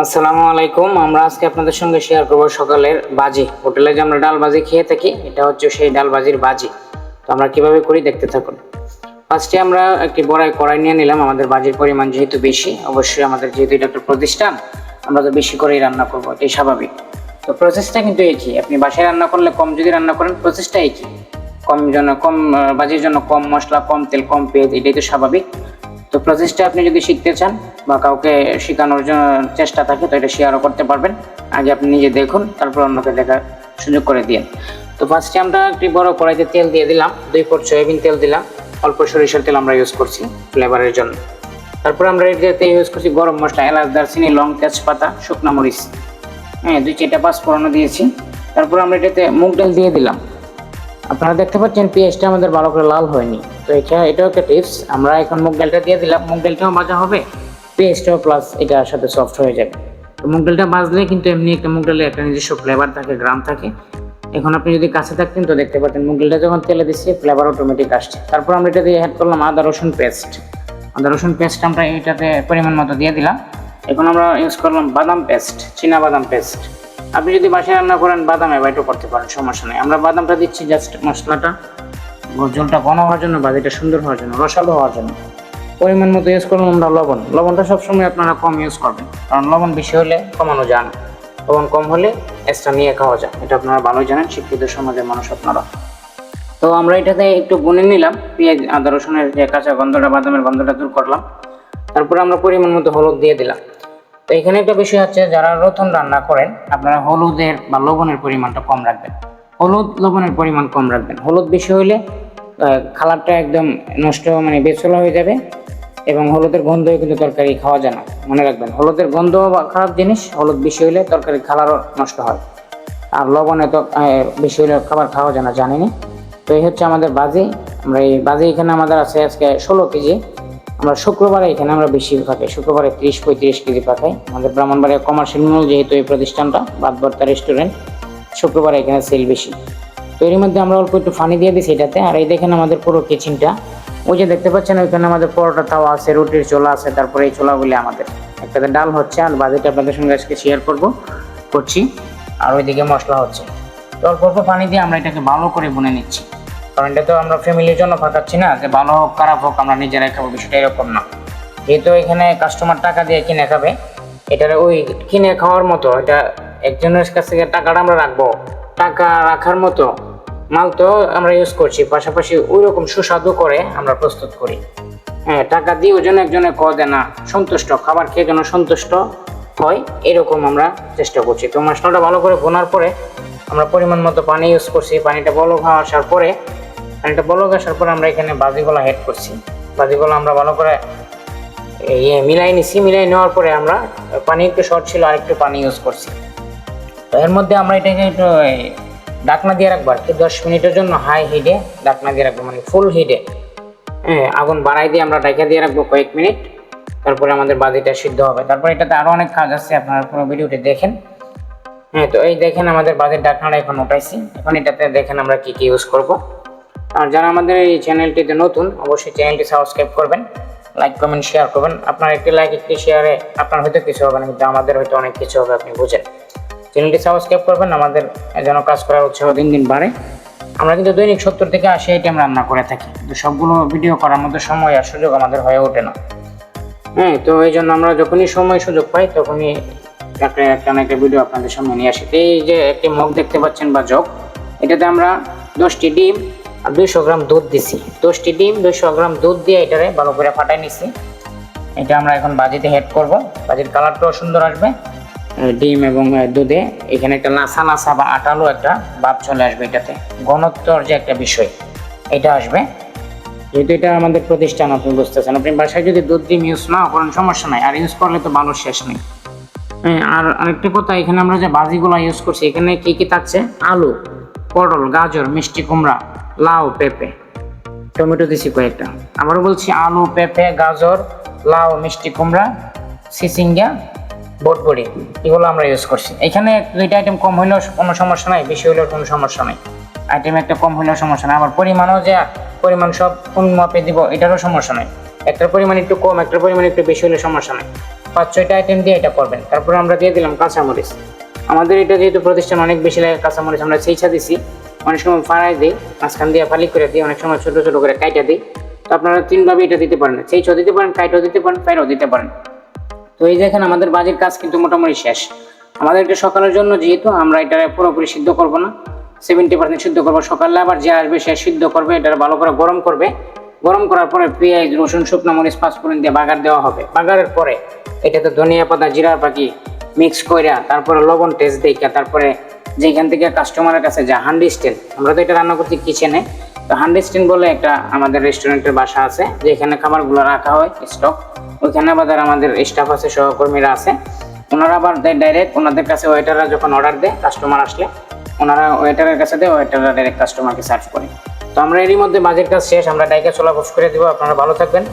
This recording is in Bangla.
আসসালামু আলাইকুম। আমরা আজকে আপনাদের সঙ্গে শেয়ার করব সকালের বাজি। হোটেলে যে আমরা ডাল বাজি খেয়ে থাকি, এটা হচ্ছে সেই ডাল বাজির বাজি। তো আমরা কীভাবে করি দেখতে থাকুন। ফার্স্টে আমরা একটি বড়াই কড়াই নিয়ে নিলাম। আমাদের বাজির পরিমাণ যেহেতু বেশি, অবশ্যই আমাদের যেহেতু এটা একটা প্রতিষ্ঠান, আমরা তো বেশি করেই রান্না করব, এটাই স্বাভাবিক। তো প্রসেসটা কিন্তু একই। আপনি বাসায় রান্না করলে কম যদি রান্না করেন প্রসেসটা একই। কম জন্য কম বাজির জন্য কম মশলা, কম তেল, কম পেঁয়াজ, এটাই তো স্বাভাবিক। প্রসেসটা আপনি যদি শিখতে চান বা কাউকে শেখানোর জন্য চেষ্টা থাকে, তো এটা শেয়ারও করতে পারবেন। আগে আপনি নিজে দেখুন, তারপর অন্যকে দেখার সুযোগ করে দিন তো ফার্স্টে আমরা একটি বড় কড়াইতে তেল দিয়ে দিলাম। দুই ফুট সয়াবিন তেল দিলাম। অল্প সরিষার তেল আমরা ইউজ করছি ফ্লেভারের জন্য। তারপর আমরা এটাতে ইউজ করছি গরম মশলা, এলাচ, দারচিনি, লং তেজপাতা, শুকনো মরিচ। হ্যাঁ দুই চারটা পাঁচ ফোড়নও দিয়েছি। তারপর আমরা এটাতে মুগ ডাল দিয়ে দিলাম। আপনারা দেখতে পাচ্ছেন পেঁয়াজটা আমাদের ভালো করে লাল হয়নি। তো এটা, এটাও একটা টিপস আমরা এখন মুগ ডালটা দিয়ে দিলাম। মুগ ডালটাও ভাজা হবে। পেঁয়াজটাও প্লাস এটার সাথে সফট হয়ে যাবে। তো মুগ ডালটা ভাজলে কিন্তু এমনি একটা মুগ ডালে একটা নিজস্ব ফ্লেভার থাকে, গ্রাম থাকে। এখন আপনি যদি কাছে থাকতেন তো দেখতে পাচ্ছেন মুগ ডালটা যখন তেলে দিচ্ছি ফ্লেভার অটোমেটিক আসছে। তারপর আমরা এটা দিয়ে অ্যাড করলাম আদা, রসুন পেস্ট আদা, রসুন পেস্ট আমরা এইটাতে পরিমাণ মতো দিয়ে দিলাম। এখন আমরা ইউজ করলাম বাদাম পেস্ট চীনা বাদাম পেস্ট আপনি যদি বাসায় রান্না করেন, বাদাম অ্যাভয়েডও করতে পারেন, সমস্যা নেই। আমরা বাদামটা দিচ্ছি জাস্ট মশলাটা। ঝোলটা ঘন হওয়ার জন্য বাজিটা সুন্দর হওয়ার জন্য, রসালো হওয়ার জন্য। পরিমাণ মতো ইউজ করলাম আমরা লবণ। লবণটা সবসময় আপনারা কম ইউজ করবেন, কারণ লবণ বেশি হলে কমানো যায় না। লবণ কম হলে এক্সট্রা নিয়ে খাওয়া যায়। এটা আপনারা ভালোই জানেন, শিক্ষিত সমাজের মানুষ আপনারা। তো আমরা এটাতে একটু গুনে নিলাম, পেঁয়াজ, আদা, রসুনের যে কাঁচা গন্ধটা, বাদামের গন্ধটা দূর করলাম। তারপরে আমরা পরিমাণ মতো হলুদ দিয়ে দিলাম। তো এখানে একটা বিষয় হচ্ছে, যারা রথন রান্না করেন, আপনারা হলুদের বা লবণের পরিমাণটা কম রাখবেন। হলুদ লবণের পরিমাণ কম রাখবেন। হলুদ বেশি হইলে খালারটা একদম নষ্ট মানে বেছলা হয়ে যাবে এবং হলুদের গন্ধও কিন্তু তরকারি খাওয়া যায় না। মনে রাখবেন, হলুদের গন্ধ খারাপ জিনিস, হলুদ বেশি হইলে তরকারি খালারও নষ্ট হয়। আর লবণে তো বেশি হলে খাবার খাওয়া যায় না জানি না তো এই হচ্ছে আমাদের বাজি। আমরা এই বাজি এখানে আমাদের আছে আজকে ষোলো কেজি। আমরা শুক্রবারে এখানে আমরা বেশি পাকাই শুক্রবারে তিরিশ পঁয়ত্রিশ কেজি পাকাই আমাদের ব্রাহ্মণবাড়িয়া কমার্শিয়াল মল যেহেতু এই প্রতিষ্ঠানটা, বাদবর্তা রেস্টুরেন্ট শুক্রবারে এখানে সেল বেশি। তো এর মধ্যে আমরা অল্প একটু ফানি দিয়ে দিছি এটাতে। আর এই দেখেন আমাদের পুরো কিচেনটা ওই যে দেখতে পাচ্ছেন, ওইখানে আমাদের পরোটা তাওয়া আছে, রুটির চোলা আছে, তারপরে এই চোলাগুলি আমাদের। একটাতে ডাল হচ্ছে, আর বাজিটা আপনাদের সঙ্গে আজকে শেয়ার করব, করছি। আর ওইদিকে মশলা হচ্ছে। তো অল্প অল্প পানি দিয়ে আমরা এটাকে ভালো করে বুনে নিচ্ছি। কারণ এটা তো আমরা ফ্যামিলির জন্য পাঠাচ্ছি না, যে ভালো হোক, খারাপ হোক, আমরা নিজেরাই খাব, বিষয়টা এরকম না। যেহেতু এখানে কাস্টমার টাকা দিয়ে কিনে খাবে, এটার ওই কিনে খাওয়ার মতো, এটা একজনের কাছ থেকে টাকাটা আমরা রাখব। টাকা রাখার মতো মাল তো আমরা ইউজ করছি, পাশাপাশি ওই রকম সুস্বাদু করে আমরা প্রস্তুত করি। হ্যাঁ টাকা দিয়ে ওজন একজনে ক দেয় না সন্তুষ্ট, খাবার খেয়ে যেন সন্তুষ্ট হয়, এরকম আমরা চেষ্টা করছি। তো মশলাটা ভালো করে বোনার পরে আমরা পরিমাণ মতো পানি ইউজ করছি, পানিটা বলক হওয়া আসার পরে, পানিটা বলক আসার পরে আমরা এখানে বাজিগুলো হেড করছি। বাজিগুলো আমরা ভালো করে ইয়ে মিলাই নিছি, মিলাই নেওয়ার পরে আমরা, পানি একটু শর্ট ছিল আর একটু পানি ইউজ করছি। তো এর মধ্যে আমরা এটাকে একটু ঢাকনা দিয়ে রাখব আর কি। দশ মিনিটের জন্য হাই হিটে ঢাকনা দিয়ে রাখব মানে ফুল হিটে হ্যাঁ আগুন বাড়াই দিয়ে আমরা ঢাকা দিয়ে রাখব কয়েক মিনিট। তারপরে আমাদের বাজিটা সিদ্ধ হবে। তারপরে এটাতে আরও অনেক কাজ আছে, আপনারা পুরো ভিডিওটি দেখেন। হ্যাঁ তো এই দেখেন আমাদের বাজেট ডাকনাটা এখন উঠাইছি। এখন এটাতে দেখেন আমরা কি কি ইউজ করব। আর যারা আমাদের এই চ্যানেলটিতে নতুন, অবশ্যই চ্যানেলটি সাবস্ক্রাইব করবেন লাইক কমেন্ট শেয়ার করবেন। আপনার একটি লাইক একটি শেয়ারে আপনার হয়তো কিছু হবে না, কিন্তু আমাদের হয়তো অনেক কিছু হবে, আপনি বুঝেন। চ্যানেলটি সাবস্ক্রাইব করবেন, আমাদের যেন কাজ করার উৎসাহ দিন দিন বাড়ে। আমরা কিন্তু দৈনিক সত্তর থেকে আশি আইটেম রান্না করে থাকি। কিন্তু সবগুলো ভিডিও করার মতো সময় আর সুযোগ আমাদের হয়ে ওঠে না। হ্যাঁ তো এই জন্য আমরা যখনই সময় সুযোগ পাই, তখনই একটা একটা না একটা ভিডিও আপনাদের সামনে নিয়ে আসি। এই যে একটি মগ দেখতে পাচ্ছেন বা জগ, এটাতে আমরা দশটি ডিম আর দুইশো গ্রাম দুধ দিছি। দশটি ডিম, দুইশো গ্রাম দুধ দিয়ে এটারে ভালো করে ফাটাই নিছি। এটা আমরা এখন বাজিতে হেড করব। বাজির কালারটাও সুন্দর আসবে। ডিম এবং দুধে। এখানে একটা লাসা লাসা বা আটালো একটা ভাব চলে আসবে এটাতে। ঘনত্বর যে একটা বিষয় এটা আসবে। যেহেতু এটা আমাদের প্রতিষ্ঠান আপনি বুঝতেছেন। আপনি বাসায় যদি দুধ ডিম ইউজ না করেন সমস্যা নাই। আর ইউজ করলে তো ভালো শেষ নেই। হ্যাঁ, আর আরেকটা কথা এখানে আমরা যে বাজিগুলো ইউজ করছি এখানে কি কি থাকছে? আলু পটল গাজর মিষ্টি কুমড়া লাউ পেঁপে। টমেটো দিছি কয়েকটা। আবারও বলছি আলু পেঁপে গাজর লাউ মিষ্টি কুমড়া সিসিঙ্গা বটবড়ি এগুলো আমরা ইউজ করছি। এখানে দুইটা আইটেম কম হইলেও কোনো সমস্যা নাই, বেশি হইলেও কোনো সমস্যা নাই। আইটেম একটা কম হইলেও সমস্যা নাই। আবার পরিমাণও যে, পরিমাণ সব কোন মাপে দিব, এটারও সমস্যা নাই। একটার পরিমাণ একটু কম, একটার পরিমাণ একটু বেশি হলে সমস্যা নাই। পাঁচ, ছয়টা আইটেম দিয়ে এটা করবেন। তারপরে আমরা দিয়ে দিলাম কাঁচামরিচ। আমাদের এটা যেহেতু প্রতিষ্ঠান, অনেক বেশি লাগে কাঁচামরিচ আমরা সেইছা দিছি। অনেক সময় ফাড়াই দিই, মাঝখান দিয়ে ফালি করে দিই, অনেক সময় ছোটো ছোটো করে কাইটা দিই। তো আপনারা তিনভাবে এটা দিতে পারেন। সেইছও দিতে পারেন, কাইটও দিতে পারেন ফাইরও দিতে পারেন। তো এই দেখেন আমাদের বাজির কাজ কিন্তু মোটামুটি শেষ। আমাদের এটা সকালের জন্য যেহেতু আমরা এটা পুরোপুরি সিদ্ধ করব না সেভেন্টি পার্সেন্ট সিদ্ধ করব। সকালে আবার যে আসবে সে সিদ্ধ করবে এটা ভালো করে গরম করবে। গরম করার পরে পেঁয়াজ, রসুন, শুকনো মরিচ, পাঁচফোড়ন দিয়ে বাগার দেওয়া হবে। বাগারের পরে এটাতে ধনিয়া পাতা জিরার পাখি মিক্স কইরা তারপরে লবণ টেস্ট দেখা তারপরে যেখান থেকে কাস্টমারের কাছে যা হান্ডি স্টেন আমরা তো এটা রান্না করছি কিচেনে তো হান্ডি স্টেন বলে একটা আমাদের রেস্টুরেন্টের বাসা আছে, যেখানে খাবারগুলো রাখা হয় স্টক ওইখানে আবার আমাদের স্টাফ আছে, সহকর্মীরা আছে, ওনারা আবার দেয় ডাইরেক্ট ওনাদের কাছে ওয়েটাররা যখন অর্ডার দেয় কাস্টমার আসলে, ওনারা ওয়েটারের কাছে দেয় ওয়েটাররা ডাইরেক্ট কাস্টমারকে সার্ভ করে। তো আমরা এরই মধ্যে বাজের কাজ শেষ, আমরা ডাইকে চলা পোস্ট করে দেবো, আপনারা ভালো থাকবেন।